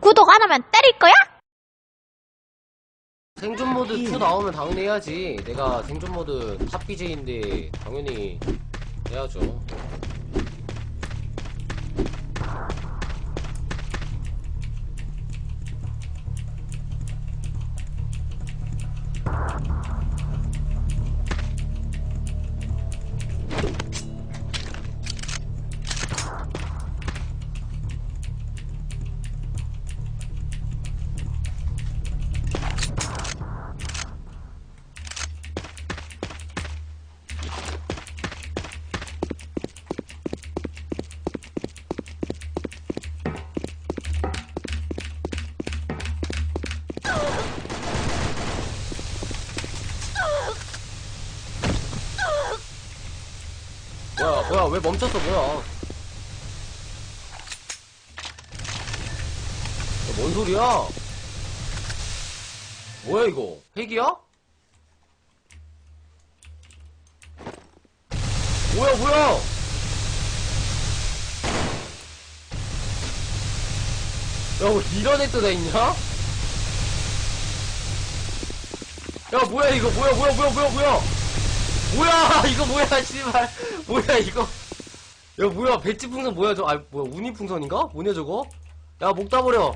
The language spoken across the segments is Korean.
구독 안 하면 때릴 거야? 생존 모드 2 나오면 당연히 해야지. 내가 생존 모드 탑 BJ인데 당연히 해야죠. 뭐야, 왜 멈췄어, 뭐야. 야, 뭔 소리야? 뭐야, 이거? 핵이야? 뭐야, 뭐야? 야, 뭐 이런 애도 다 있냐? 야, 뭐야, 이거, 뭐야, 뭐야, 뭐야, 뭐야, 뭐야? 뭐야, 이거 뭐야, 씨발. 뭐야, 이거. 야, 뭐야, 배치 풍선 뭐야, 저, 아, 뭐야, 운이 풍선인가? 뭐냐, 저거? 야, 목 따버려.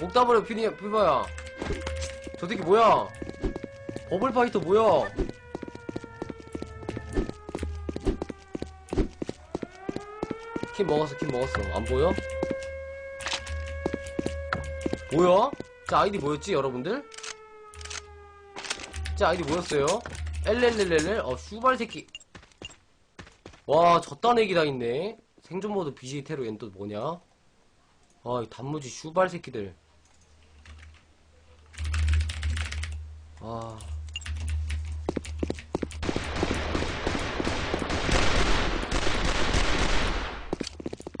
목 따버려, 피니, 피바야. 저 새끼 뭐야? 버블 파이터 뭐야? 킴 먹었어, 킴 먹었어. 안 보여? 뭐야? 제 아이디 뭐였지, 여러분들? 제 아이디 뭐였어요? 엘렐렐렐렐? 어, 슈발 새끼. 와, 저딴 애기 다 있네. 생존 모드 BJ 테로 얜또 뭐냐? 아, 이 단무지 슈발 새끼들. 아.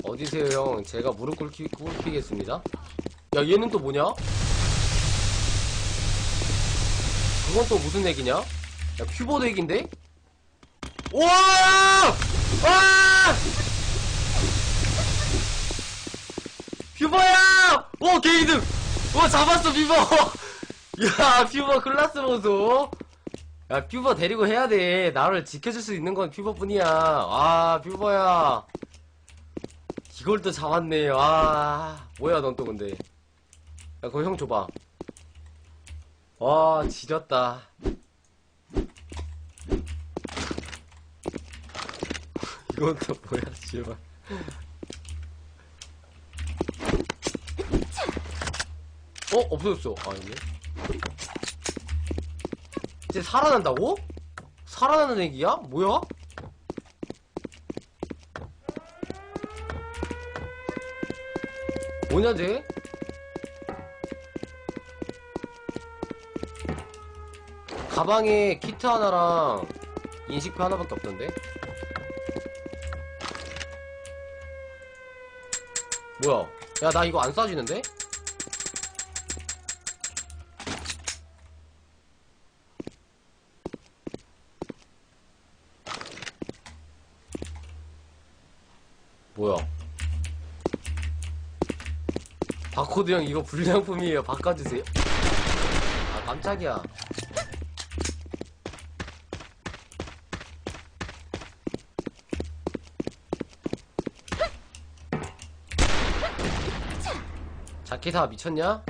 어디세요, 형? 제가 무릎 꿇기, 꿇히겠습니다. 야, 얘는 또 뭐냐? 그건 또 무슨 얘기냐? 야, 큐보드 얘긴데? 우와! 와! 퓨버야! 오, 게이드! 오, 잡았어, 퓨버! 야, 퓨버 클라스 보소. 야, 퓨버 데리고 해야 돼. 나를 지켜줄 수 있는 건 퓨버뿐이야. 아, 퓨버야. 이걸 또 잡았네. 아, 뭐야, 넌 또 근데. 야, 그거 형 줘봐. 와, 지렸다. 이건 또 뭐야, 씨발. 어? 없어졌어. 아니네. 이제 살아난다고? 살아나는 애기야? 뭐야? 뭐냐, 쟤? 가방에 키트 하나랑 인식표 하나밖에 없던데? 뭐야? 야, 나 이거 안 쏴지는데? 뭐야? 바코드 형 이거 불량품이에요. 바꿔주세요. 아, 깜짝이야. 자켓아 미쳤냐?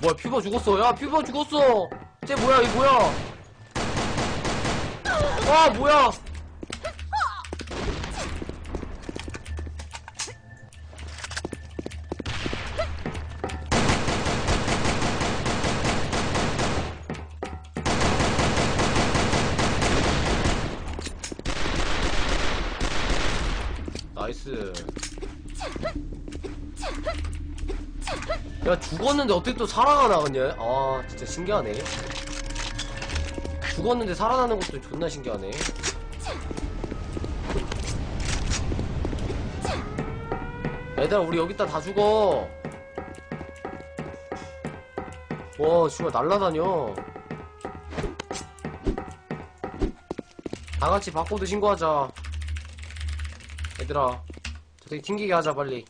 뭐야 퓨버 죽었어. 야 퓨버 죽었어. 쟤 뭐야 이 뭐야? 와 뭐야 나이스. 야 죽었는데 어떻게 또 살아가나 그냥 아 진짜 신기하네. 죽었는데 살아나는 것도 존나 신기하네. 얘들아 우리 여기다 다 죽어. 와 정말 날라다녀. 다같이 바코드 신고하자. 얘들아 저기 튕기게 하자 빨리.